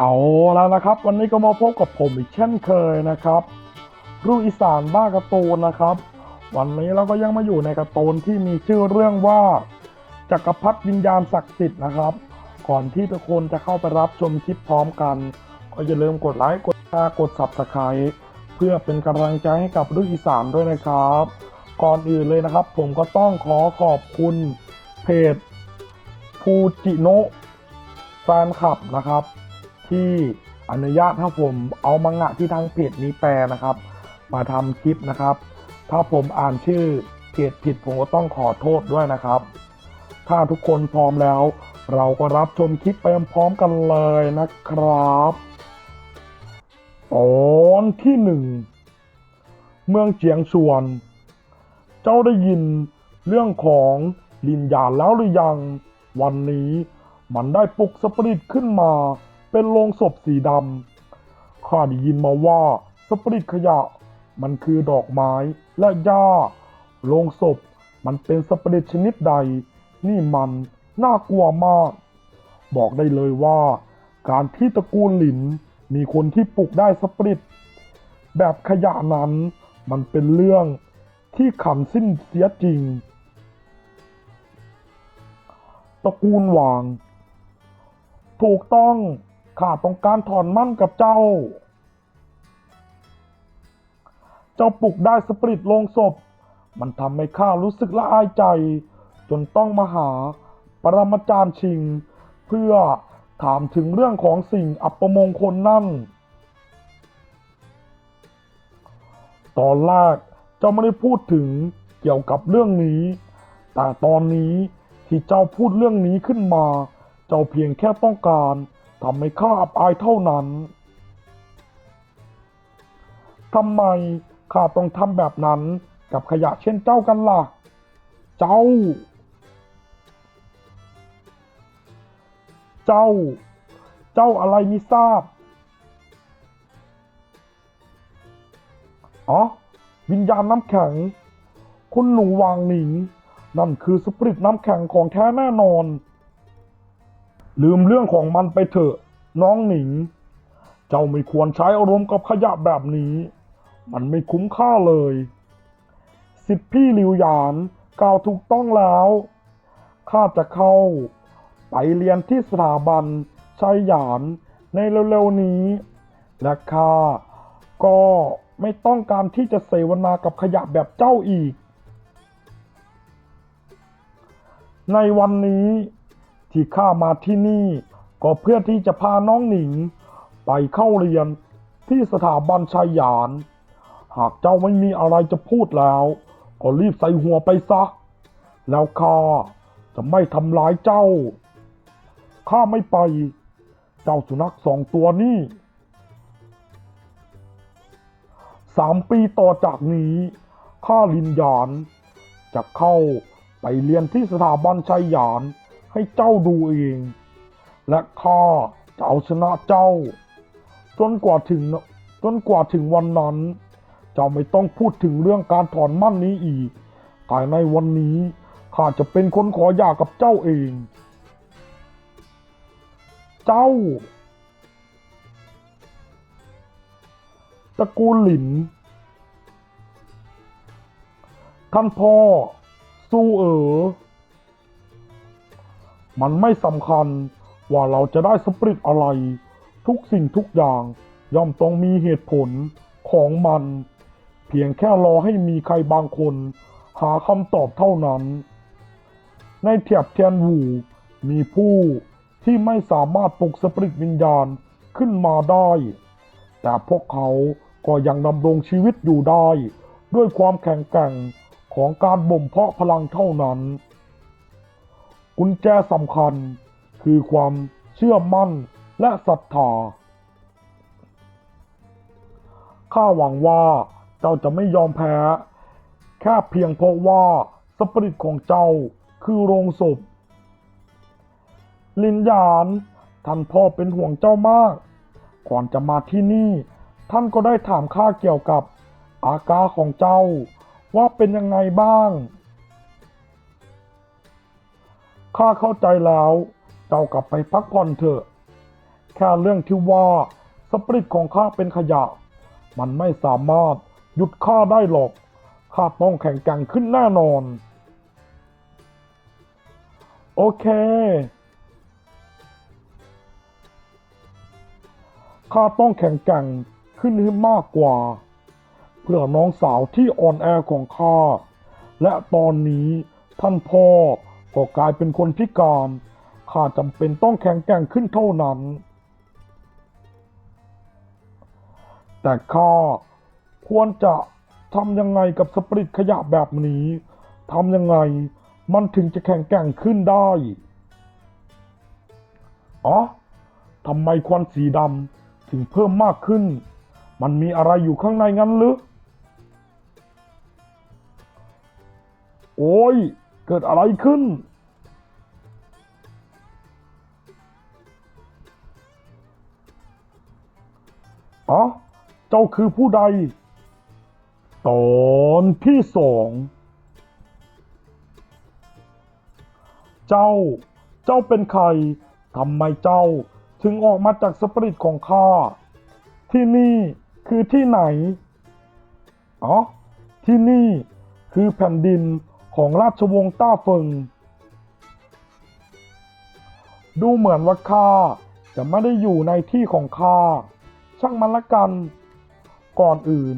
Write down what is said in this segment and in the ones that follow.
เอาแล้วนะครับ วันนี้ก็มาพบกับผมอีกเช่นเคยนะครับรูอีสานบ้าการ์ตูนนะครับ วันนี้เราก็ยังมาอยู่ในการ์ตูนที่มีชื่อเรื่องว่าจักรพรรดิวิญญาณศักดิ์สิทธิ์นะครับ ก่อนที่ทุกคนจะเข้าไปรับชมคลิปพร้อมกัน ก็อย่าลืมกดไลค์กดแชร์กด subscribe เพื่อเป็นกำลังใจให้กับลูอีสานด้วยนะครับ ก่อนอื่นเลยนะครับ ผมก็ต้องขอขอบคุณเพจฟูจิโนะแฟนคลับนะครับ ที่อนุญาตให้ผมเอามังงะที่ทางเพจนี้แปลนะครับ มาทำคลิปนะครับ ถ้าผมอ่านชื่อเพจผิดผมก็ต้องขอโทษด้วยนะครับ ถ้าทุกคนพร้อมแล้ว เราก็รับชมคลิปไปพร้อมกันเลยนะครับตอนที่หนึ่งเมืองเจียงชวน เจ้าได้ยินเรื่องของลินยานแล้วหรือยัง วันนี้มันได้ปลุกสปริตขึ้นมา เป็นโลงศพสีดำข้าได้ยินมาว่าสปริตขยะ มันคือดอกไม้และหญ้าโลงศพมันเป็นสปริตชนิดใด นี่มันน่ากลัวมาก บอกได้เลยว่า การที่ตระกูลหลินมีคนที่ปลุกได้สปริตแบบขยะนั้นมันเป็นเรื่องที่ขำสิ้นเสียจริง ตระกูลหวาง ถูกต้อง ข้าต้องการถอนมั่นกับเจ้า เจ้าปลุกได้สปริตลงศพ มันทำให้ข้ารู้สึกละอายใจ จนต้องมาหาปรมาจารย์ชิง เพื่อถามถึงเรื่องของสิ่งอัปมงคลนั่น ตอนแรกเจ้าไม่ได้พูดถึงเกี่ยวกับเรื่องนี้ แต่ตอนนี้ที่เจ้าพูดเรื่องนี้ขึ้นมา เจ้าเพียงแค่ต้องการ ทำให้ข้าอับอายเท่านั้นทำไมข้าต้องทำแบบนั้นกับขยะเช่นเจ้ากันล่ะ เจ้า เจ้า เจ้าอะไรมิทราบ อ๋อ วิญญาณน้ำแข็ง คุณหนูวางหนิง นั่นคือสปริตน้ำแข็งของแท้แน่นอน ลืมเรื่องของมันไปเถอะ น้องหนิง เจ้าไม่ควรใช้อารมณ์กับขยะแบบนี้ มันไม่คุ้มค่าเลย สิทธิพี่หลิวหยานกล่าวถูกต้องแล้ว ข้าจะเข้า ไปเรียนที่สถาบันชัยหยานในเร็วๆนี้ และข้าก็ไม่ต้องการที่จะเสวนากับขยะแบบเจ้าอีก ในวันนี้ ที่ข้ามาที่นี่ ก็เพื่อที่จะพาน้องหนิง ไปเข้าเรียนที่สถาบันชัยยาน หากเจ้าไม่มีอะไรจะพูดแล้ว ก็รีบใส่หัวไปซะ แล้วข้าจะไม่ทำร้ายเจ้า ข้าไม่ไป เจ้าสุนัขสองตัวนี้สามปีต่อจากนี้ ข้าลินยาน จะเข้าไปเรียนที่สถาบันชัยยาน ให้เจ้าดูเอง และข้าจะเอาชนะเจ้า จนกว่าถึงจนกว่าถึงวันนั้น เจ้าไม่ต้องพูดถึงเรื่องการถอนมั่นนี้อีกแต่ในวันนี้ข้าจะเป็นคนขอหย่ากับเจ้าเอง เจ้าตระกูลหลิน ท่านพ่อ สู้เอ๋อ มันไม่สำคัญว่าเราจะได้สปริตอะไร ทุกสิ่งทุกอย่างย่อมต้องมีเหตุผลของมัน เพียงแค่รอให้มีใครบางคน หาคำตอบเท่านั้น ในเทียบเทียนหูมีผู้ที่ไม่สามารถปลุกสปริตวิญญาณขึ้นมาได้ แต่พวกเขาก็ยังดำรงชีวิตอยู่ได้ ด้วยความแข็งแกร่งของการบ่มเพาะพลังเท่านั้น กุญแจสำคัญคือความเชื่อมั่นและศรัทธา ข้าหวังว่าเจ้าจะไม่ยอมแพ้ แค่เพียงเพราะว่าสปริตของเจ้าคือโรงศพ ลินหยาน ท่านพ่อเป็นห่วงเจ้ามาก ก่อนจะมาที่นี่ ท่านก็ได้ถามข้าเกี่ยวกับอาการของเจ้าว่าเป็นยังไงบ้าง ข้าเข้าใจแล้ว เจ้ากลับไปพักผ่อนเถอะ แค่เรื่องที่ว่าสปริตของข้าเป็นขยะ มันไม่สามารถหยุดข้าได้หรอก ข้าต้องแข่งแกร่งขึ้นแน่นอน โอเค ข้าต้องแข่งแกร่งขึ้นให้มากกว่า เพื่อน้องสาวที่อ่อนแอของข้า และตอนนี้ท่านพ่อ ก็กลายเป็นคนพิการข้าจำเป็นต้องแข็งแกร่งขึ้นเท่านั้น แต่ข้าควรจะทำยังไงกับสปริตขยะแบบนี้ทำยังไงมันถึงจะแข็งแกร่งขึ้นได้ อ๋อทำไมควันสีดำถึงเพิ่มมากขึ้น มันมีอะไรอยู่ข้างในงั้นหรือโอ้ย เกิดอะไรขึ้น อ๋อ เจ้าคือผู้ใด ตอนที่สอง เจ้า เจ้าเป็นใคร ทำไมเจ้าถึงออกมาจากสปริตของข้า ที่นี่คือที่ไหน อ๋อ ที่นี่คือแผ่นดิน ของราชวงศ์ต้าเฟิง ดูเหมือนว่าข้าจะไม่ได้อยู่ในที่ของข้า ช่างมันละกัน ก่อนอื่น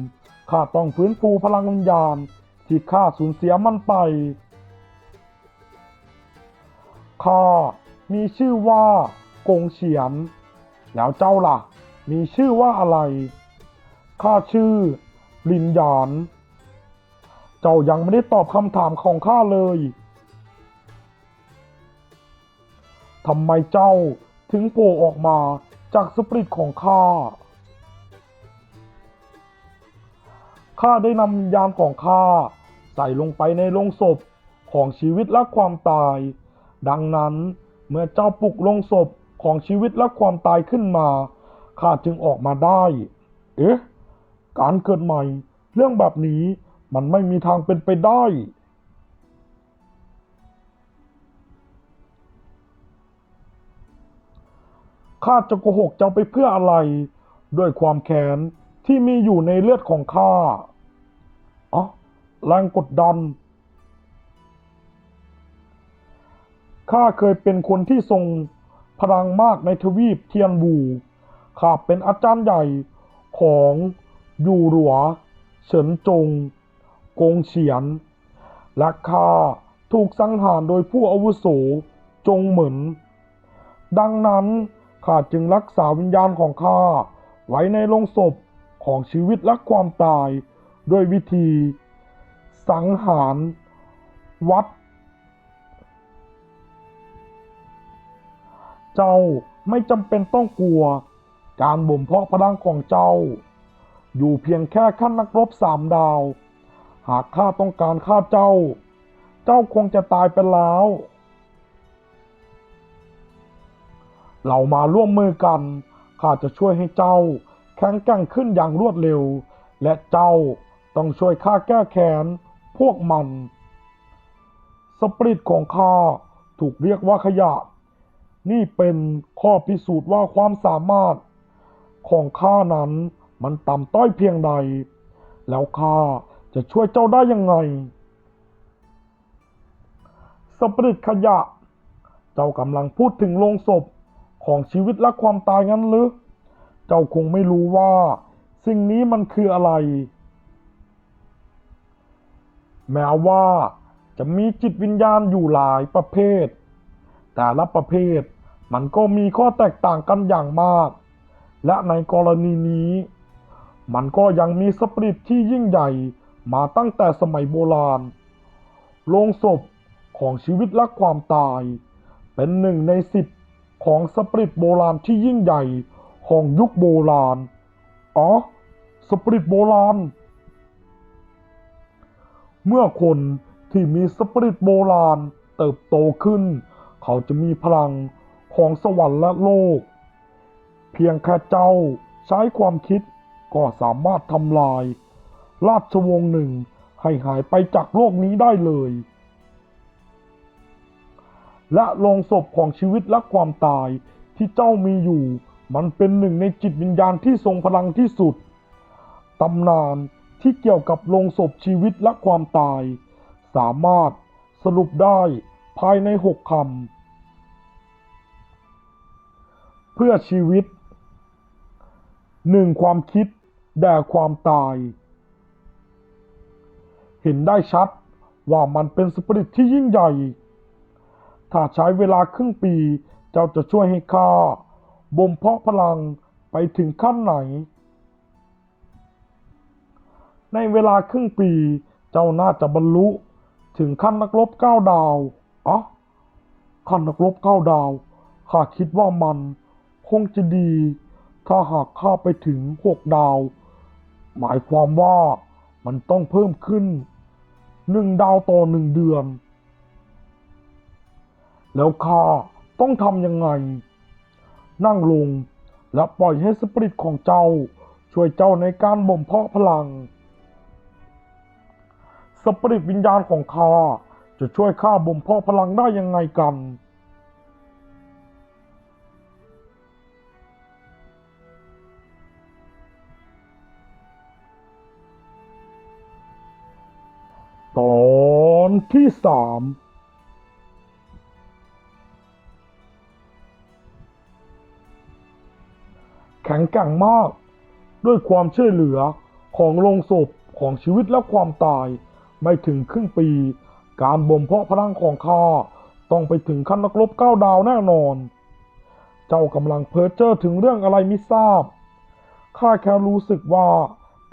ข้าต้องฟื้นฟูพลังวิญญาณที่ข้าสูญเสียมันไป ข้ามีชื่อว่ากงเฉียน แล้วเจ้าล่ะ มีชื่อว่าอะไร ข้าชื่อลินหยาน เจ้ายังไม่ได้ตอบคำถามของข้าเลย ทำไมเจ้าถึงโผล่ออกมาจากสปริตของข้า ข้าได้นำวิญญาณของข้าใส่ลงไปในโลงศพของชีวิตและความตาย ดังนั้นเมื่อเจ้าปลุกลงศพของชีวิตและความตายขึ้นมา ข้าจึงออกมาได้ เอ๊ะ การเกิดใหม่ เรื่องแบบนี้ มันไม่มีทางเป็นไปได้ ข้าจะโกหกเจ้าไปเพื่ออะไร ด้วยความแค้นที่มีอยู่ในเลือดของข้าอ๋อแรงกดดัน ข้าเคยเป็นคนที่ทรงพลังมากในทวีปเทียนบูข้าเป็นอาจารย์ใหญ่ของยูหลัวเฉินจง กงเฉียนและข้าถูกสังหารโดยผู้อาวุโสจงเหมินดังนั้นข้าจึงรักษาวิญญาณของข้าไว้ในโลงศพของชีวิตและความตายด้วยวิธี สังหาร วัด เจ้าไม่จำเป็นต้องกลัว การบ่มเพาะพลังของเจ้า อยู่เพียงแค่ขั้นนักรบสามดาว หากข้าต้องการฆ่าเจ้า เจ้าคงจะตายไปแล้ว เรามาร่วมมือกัน ข้าจะช่วยให้เจ้าแข็งแกร่งขึ้นอย่างรวดเร็ว และเจ้าต้องช่วยข้าแก้แค้นพวกมัน สปริตของข้าถูกเรียกว่าขยะ นี่เป็นข้อพิสูจน์ว่าความสามารถของข้านั้นมันต่ำต้อยเพียงใด แล้วข้า จะช่วยเจ้าได้ยังไง สปริตขยะ เจ้ากำลังพูดถึงโลงศพของชีวิตและความตายงั้นหรือ เจ้าคงไม่รู้ว่า สิ่งนี้มันคืออะไร แม้ว่าจะมีจิตวิญญาณอยู่หลายประเภท แต่ละประเภทมันก็มีข้อแตกต่างกันอย่างมาก และในกรณีนี้ มันก็ยังมีสปริตที่ยิ่งใหญ่ มาตั้งแต่สมัยโบราณ โลงศพของชีวิตและความตาย เป็นหนึ่งในสิบของสปริตโบราณที่ยิ่งใหญ่ของยุคโบราณ อ๋อ สปริตโบราณ เมื่อคนที่มีสปริตโบราณเติบโตขึ้น เขาจะมีพลังของสวรรค์และโลก เพียงแค่เจ้าใช้ความคิดก็สามารถทำลาย ราชวงศ์หนึ่งให้หายไปจากโลกนี้ได้เลย และลงศพของชีวิตและความตายที่เจ้ามีอยู่ มันเป็นหนึ่งในจิตวิญญาณที่ทรงพลังที่สุด ตำนานที่เกี่ยวกับลงศพชีวิตและความตาย สามารถสรุปได้ภายในหกคำ เพื่อชีวิตหนึ่งความคิดแด่ความตาย เห็นได้ชัดว่ามันเป็นสปิริตที่ยิ่งใหญ่ ถ้าใช้เวลาครึ่งปี เจ้าจะช่วยให้ข้าบ่มเพาะพลังไปถึงขั้นไหน ในเวลาครึ่งปี เจ้าน่าจะบรรลุถึงขั้นนักรบเก้าดาวอ๋อขั้นนักรบเก้าดาว ข้าคิดว่ามันคงจะดี ถ้าหากข้าไปถึงหกดาว หมายความว่ามันต้องเพิ่มขึ้น หนึ่งดาวต่อหนึ่งเดือน แล้วข้าต้องทำยังไง นั่งลงและปล่อยให้สปริตของเจ้าช่วยเจ้าในการบ่มเพาะพลัง สปริตวิญญาณของข้าจะช่วยข้าบ่มเพาะพลังได้ยังไงกัน ตอนที่สามแข็งแกร่งมาก ด้วยความช่วยเหลือของโลงศพของชีวิตและความตาย ไม่ถึงครึ่งปี การบ่มเพาะพลังของข้าต้องไปถึงขั้นนักรบเก้าดาวแน่นอน เจ้ากำลังเพ้อเจ้อถึงเรื่องอะไรไม่ทราบ ข้าแค่รู้สึกว่า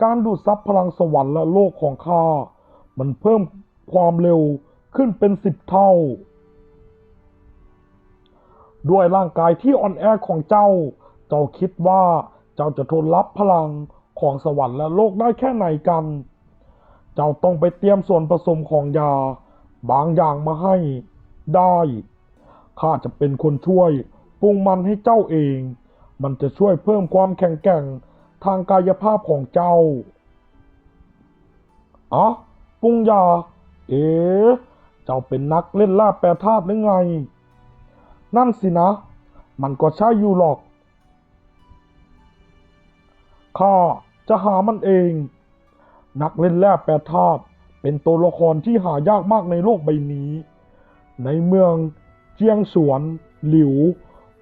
การดูดซับพลังสวรรค์และโลกของข้า มันเพิ่มความเร็วขึ้นเป็นสิบเท่า ด้วยร่างกายที่อ่อนแอของเจ้า เจ้าคิดว่าเจ้าจะทนรับพลังของสวรรค์และโลกได้แค่ไหนกัน เจ้าต้องไปเตรียมส่วนผสมของยา บางอย่างมาให้ได้ ข้าจะเป็นคนช่วยปรุงมันให้เจ้าเอง มันจะช่วยเพิ่มความแข็งแกร่งทางกายภาพของเจ้าอ๋อ ปรุงยา เอ๋เจ้าเป็นนักเล่นล่าแปรธาตุหรือไง นั่นสินะ มันก็ใช่อยู่หรอก ข้าจะหามันเอง นักเล่นแร่แปรธาตุเป็นตัวละครที่หายากมากในโลกใบนี้ ในเมืองเจียงสวน หลิว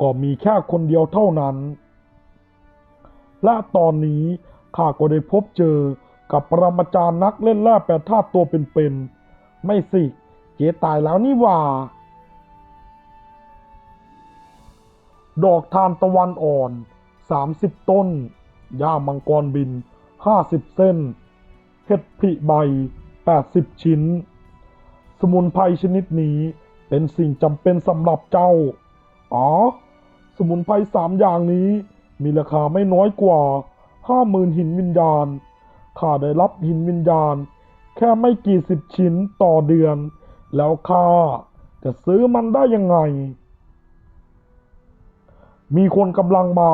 ก็มีแค่คนเดียวเท่านั้น และตอนนี้ข้าก็ได้พบเจอ กับปรมาจารย์นักเล่นแร่แปรธาตุตัวเป็นๆ ไม่สิ เจตายแล้วนี่ว่า ดอกทานตะวันอ่อน 30 ต้นย่ามังกรบิน 50 เส้น เห็ดผิใบ 80 ชิ้น สมุนไพรชนิดนี้เป็นสิ่งจำเป็นสำหรับเจ้า อ๋อ สมุนไพรสามอย่างนี้มีราคาไม่น้อยกว่า 50,000 หินวิญญาณ ข้าได้รับหินวิญญาณ แค่ไม่กี่สิบชิ้นต่อเดือน แล้วข้าจะซื้อมันได้ยังไง มีคนกำลังมา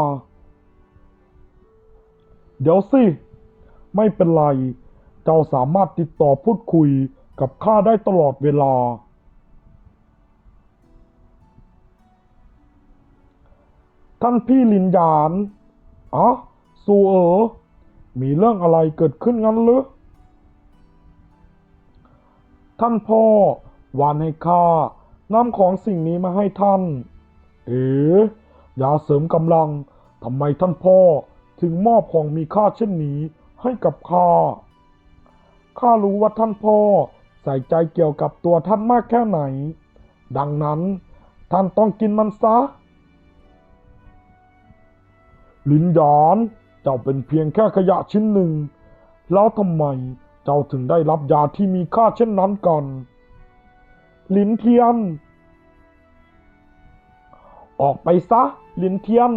เดี๋ยวสิ ไม่เป็นไร เจ้าสามารถติดต่อพูดคุยกับข้าได้ตลอดเวลา ท่านพี่ลินยานอ๋อสูเอ๋อ มีเรื่องอะไรเกิดขึ้นงั้นหรือ ท่านพ่อวานให้ข้านำของสิ่งนี้มาให้ท่าน เอ๋ยาเสริมกำลังทำไมท่านพ่อถึงมอบของมีค่าเช่นนี้ให้กับข้า ข้ารู้ว่าท่านพ่อใส่ใจเกี่ยวกับตัวท่านมากแค่ไหน ดังนั้นท่านต้องกินมันซะ ลินหยาน เจ้าเป็นเพียงแค่ขยะชิ้นหนึ่ง แล้วทำไมเจ้าถึงได้รับยาที่มีค่าเช่นนั้นกัน ลินเทียน ออกไปซะ ลินเทียน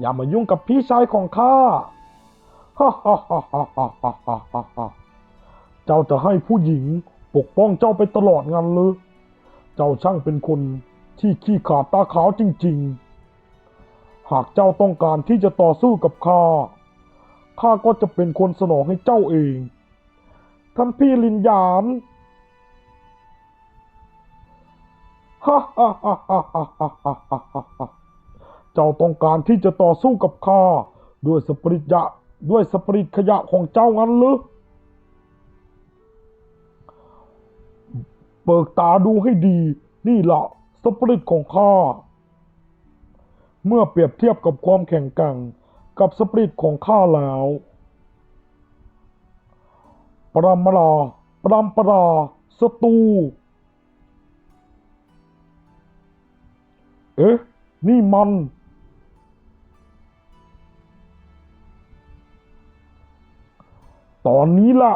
อย่ามายุ่งกับพี่ชายของข้าฮ่าฮ่าฮ่าฮ่าฮ่าฮ่าฮ่าเจ้าจะให้ผู้หญิงปกป้องเจ้าไปตลอดงันเลยเจ้าช่างเป็นคนที่ขี้ขาดตาขาวจริง ๆ หากเจ้าต้องการที่จะต่อสู้กับข้า ข้าก็จะเป็นคนสนองให้เจ้าเอง ท่านพี่ลินยานฮ่าฮ่าฮ่าฮ่าฮ่าฮ่าฮ่าเจ้าต้องการที่จะต่อสู้กับข้าด้วยสปริตยะด้วยสปริตขยะของเจ้างั้นหรือเปิดตาดูให้ดี นี่ละสปริตของข้า เมื่อเปรียบเทียบกับความแข็งแกร่ง กับสปริตของข้าแล้ว ปรามราปรามปราสตู เอ๊ะ นี่มัน ตอนนี้ล่ะ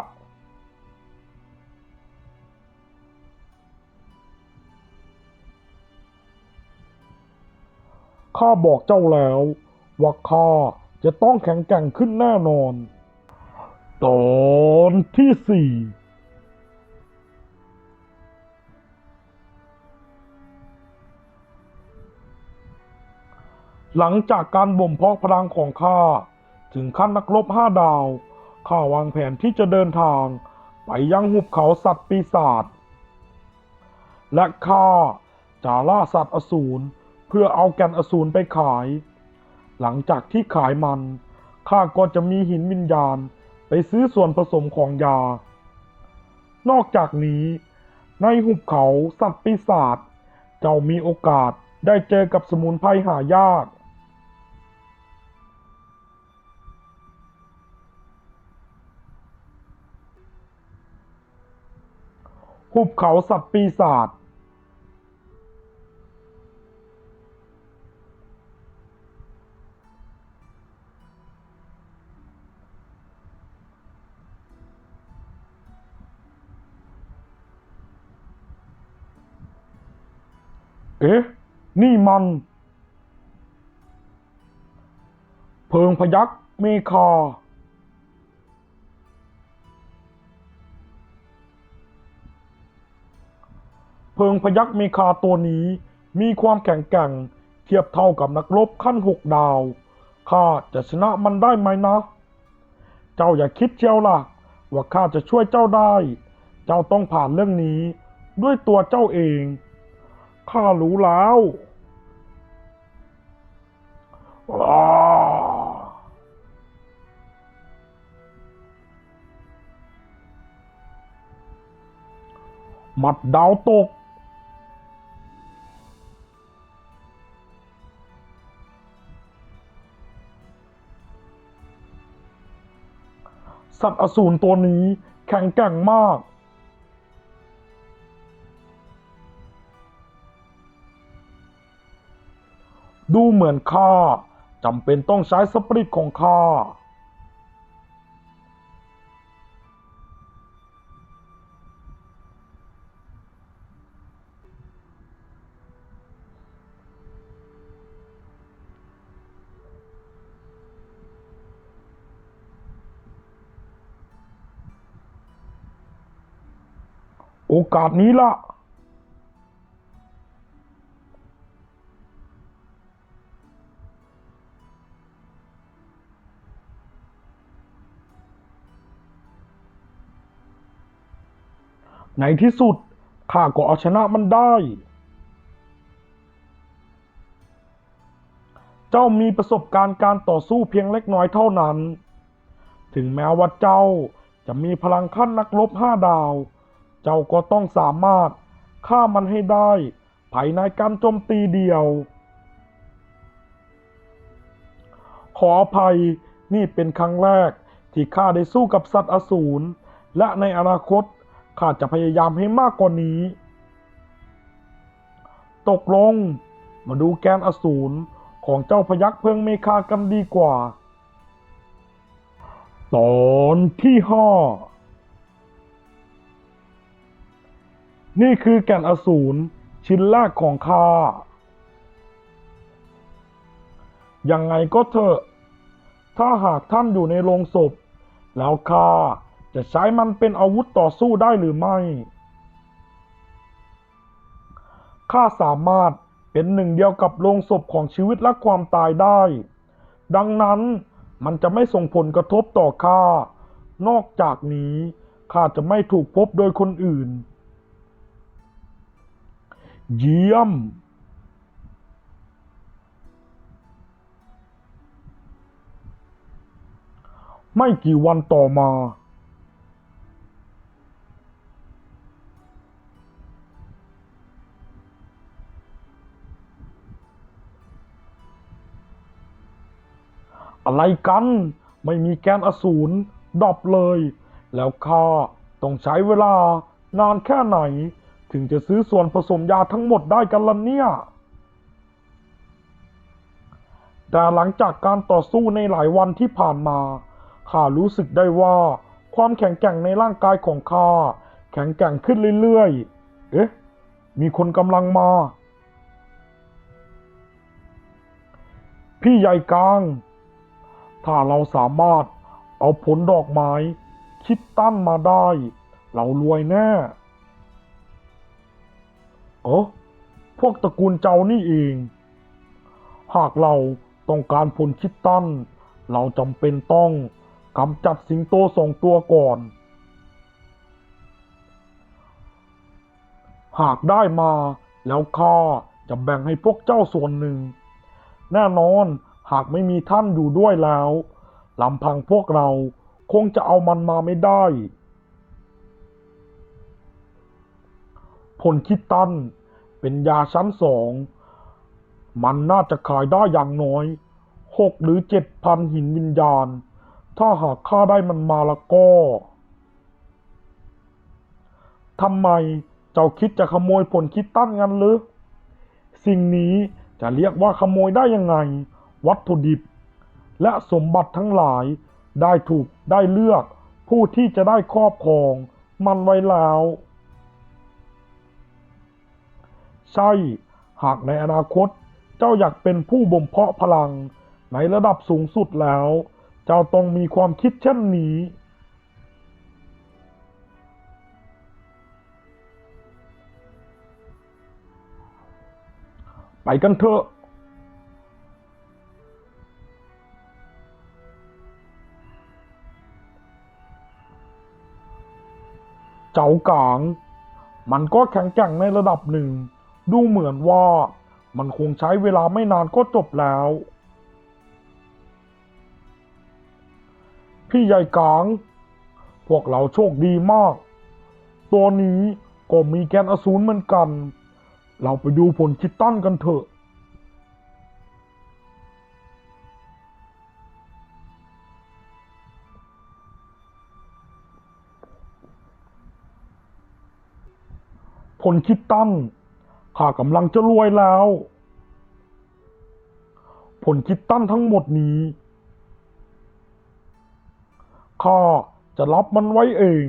ข้าบอกเจ้าแล้วว่าข้า จะต้องแข็งแกร่งขึ้นแน่นอน ตอนที่สี่หลังจากการบ่มเพาะพลังของข้า ถึงขั้นนักรบห้าดาว ข้าวางแผนที่จะเดินทาง ไปยังหุบเขาสัตว์ปีศาจและข้าจะล่าสัตว์อสูรเพื่อเอาแก่นอสูรไปขาย หลังจากที่ขายมัน ข้าก็จะมีหินวิญญาณไปซื้อส่วนผสมของยา นอกจากนี้ ในหุบเขาสัตว์ปีศาจเจ้ามีโอกาสได้เจอกับสมุนไพรหายาก หุบเขาสัตว์ปีศาจ เอ๊ะ นี่มัน เพิงพยักเมคาเพิงพยักเมคาตัวนี้มีความแข็งแกร่งเทียบเท่ากับนักรบขั้นหกดาว ข้าจะชนะมันได้ไหมนะ เจ้าอย่าคิดเชียวล่ะ ว่าข้าจะช่วยเจ้าได้ เจ้าต้องผ่านเรื่องนี้ด้วยตัวเจ้าเอง ข้ารู้แล้วว้าหมัดดาวตก สัตว์อสูรตัวนี้แข็งแกร่งมาก ดูเหมือนข้าจำเป็นต้องใช้สปริตของข้า โอกาสนี้ล่ะ ในที่สุดข้าก็เอาชนะมันได้ เจ้ามีประสบการณ์การต่อสู้เพียงเล็กน้อยเท่านั้น ถึงแม้ว่าเจ้าจะมีพลังขั้นนักรบห้าดาว เจ้าก็ต้องสามารถฆ่ามันให้ได้ภายในการโจมตีเดียว ขออภัยนี่เป็นครั้งแรกที่ข้าได้สู้กับสัตว์อสูร และในอนาคต ข้าจะพยายามให้มากกว่านี้ ตกลง มาดูแกนอสูรของเจ้าพยักเพิงเมคากันดีกว่า ตอนที่ห้านี่คือแก่นอสูรชิ้นแรกของข้า ยังไงก็เถอะ ถ้าหากท่านอยู่ในโรงศพ แล้วข้า จะใช้มันเป็นอาวุธต่อสู้ได้หรือไม่ ข้าสามารถเป็นหนึ่งเดียวกับโลงศพของชีวิตและความตายได้ ดังนั้นมันจะไม่ส่งผลกระทบต่อข้า นอกจากนี้ข้าจะไม่ถูกพบโดยคนอื่น เยี่ยม ไม่กี่วันต่อมา อะไรกัน ไม่มีแกนอสูรดับเลย แล้วข้าต้องใช้เวลานานแค่ไหน ถึงจะซื้อส่วนผสมยาทั้งหมดได้กันล่ะเนี่ย แต่หลังจากการต่อสู้ในหลายวันที่ผ่านมาข้ารู้สึกได้ว่าความแข็งแกร่งในร่างกายของข้าแข็งแกร่งขึ้นเรื่อยๆ เอ๊ะ มีคนกำลังมา พี่ใหญ่กลาง ถ้าเราสามารถเอาผลดอกไม้ คิดตั้นมาได้ เรารวยแน่ เออพวกตระกูลเจ้านี่เอง หากเราต้องการผลคิดตั้น เราจำเป็นต้องกำจัดสิงโตสองตัวก่อน หากได้มาแล้วข้าจะแบ่งให้พวกเจ้าส่วนหนึ่ง แน่นอน หากไม่มีท่านอยู่ด้วยแล้วลำพังพวกเราคงจะเอามันมาไม่ได้ ผลคิดตันเป็นยาชั้นสอง มันน่าจะขายได้อย่างน้อยหกหรือเจ็ดพันหินวิญญาณ ถ้าหากข้าได้มันมาล้วก็ทำไมเจ้าคิดจะขโมยผลคิดตั้นงั้นหรือ สิ่งนี้จะเรียกว่าขโมยได้ยังไง วัตถุดิบ และสมบัติทั้งหลายได้ถูกได้เลือกผู้ที่จะได้ครอบครองมันไว้แล้ว ใช่ หากในอนาคตเจ้าอยากเป็นผู้บ่มเพาะพลังในระดับสูงสุดแล้ว เจ้าต้องมีความคิดเช่นนี้ ไปกันเถอะ เจ้ากาง มันก็แข็งแกร่งในระดับหนึ่ง ดูเหมือนว่ามันคงใช้เวลาไม่นานก็จบแล้ว พี่ใหญ่กาง พวกเราโชคดีมาก ตัวนี้ก็มีแกนอสูรเหมือนกัน เราไปดูผลคิดตั้นกันเถอะ ผลคิดตั้งข้ากำลังจะรวยแล้ว ผลคิดตั้นทั้งหมดนี้ข้าจะรับมันไว้เอง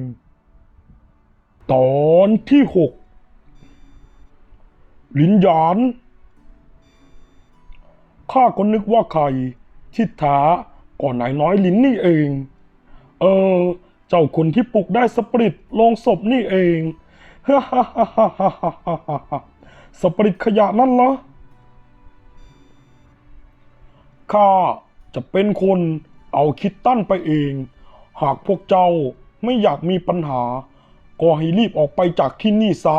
ตอนที่หกลินหยานข้าก็นึกว่าใครชิดถาก่อนไหนน้อยลินนี่เอง เออ เจ้าคนที่ปลุกได้สปริตลงศพนี่เอง ฮ่าฮ่าฮ่าฮ่าฮ่าสปริตขยะนั่นเหรอ ข้าจะเป็นคนเอาคิดตั้นไปเอง หากพวกเจ้าไม่อยากมีปัญหา ก็ให้รีบออกไปจากที่นี่ซะ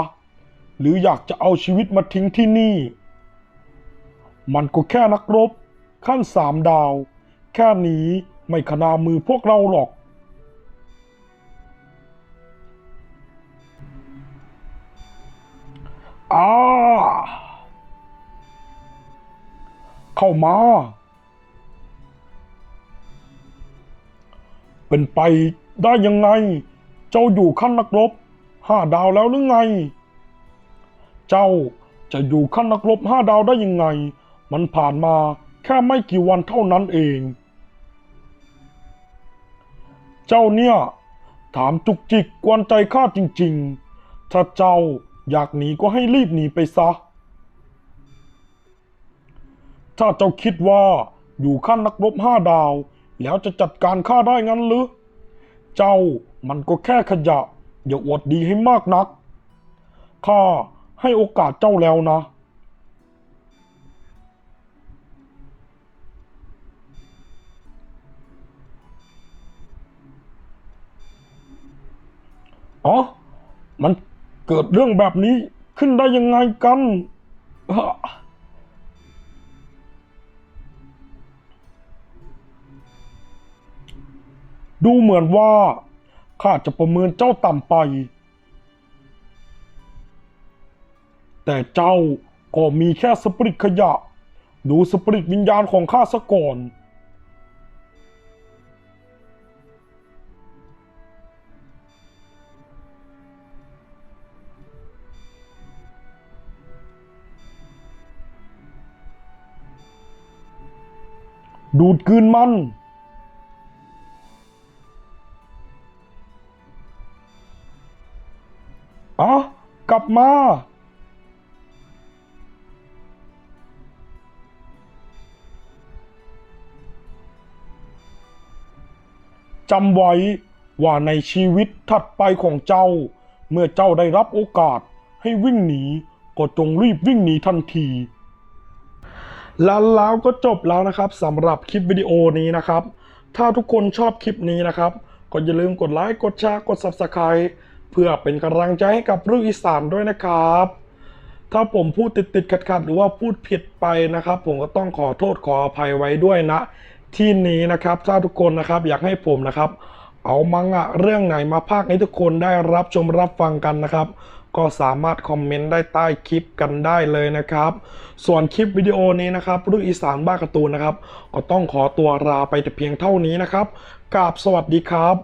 หรืออยากจะเอาชีวิตมาทิ้งที่นี่ มันก็แค่นักรบ ขั้นสามดาว แค่นี้ไม่ขนามือพวกเราหรอก อาเข้ามา เป็นไปได้ยังไง เจ้าอยู่ขั้นนักรบห้าดาวแล้วหรือไง เจ้าจะอยู่ขั้นนักรบห้าดาวได้ยังไง มันผ่านมาแค่ไม่กี่วันเท่านั้นเอง เจ้าเนี่ย ถามจุกจิกกวนใจข้าจริง ๆ ถ้าเจ้า อยากหนีก็ให้รีบหนีไปซะ ถ้าเจ้าคิดว่าอยู่ขั้นนักรบห้าดาว แล้วจะจัดการข้าได้งั้นหรือ เจ้ามันก็แค่ขยะ อย่าอวดดีให้มากนัก ข้าให้โอกาสเจ้าแล้วนะ อ๋อ มัน เกิดเรื่องแบบนี้ขึ้นได้ยังไงกัน ดูเหมือนว่า ข้าจะประเมินเจ้าต่ำไป แต่เจ้าก็มีแค่สปริตขยะ ดูสปริตวิญญาณของข้าซะก่อน ดูดกืนมันอะกลับมา จำไว้ว่าในชีวิตถัดไปของเจ้า เมื่อเจ้าได้รับโอกาสให้วิ่งหนี ก็จงรีบวิ่งหนีทันที แล้วแล้วก็จบแล้วนะครับสำหรับคลิปวิดีโอนี้นะครับ ถ้าทุกคนชอบคลิปนี้นะครับ ก็อย่าลืมกดไลค์ กดแชร์ กด Subscribe เพื่อเป็นกำลังใจให้กับรื่องอีสานด้วยนะครับ ถ้าผมพูดติดติดขัดขัดๆหรือว่าพูดผิดไปนะครับ ผมก็ต้องขอโทษขออภัยไว้ด้วยนะ ที่นี้นะครับถ้าทุกคนนะครับอยากให้ผมนะครับ เอามังงะเรื่องไหนมาภาคให้ทุกคนได้รับชมรับฟังกันนะครับ ก็สามารถคอมเมนต์ได้ใต้คลิปกันได้เลยนะครับ ส่วนคลิปวิดีโอนี้นะครับเรื่องอีสานบ้าการ์ตูนนะครับ ก็ต้องขอตัวลาไปแต่เพียงเท่านี้นะครับกราบสวัสดีครับ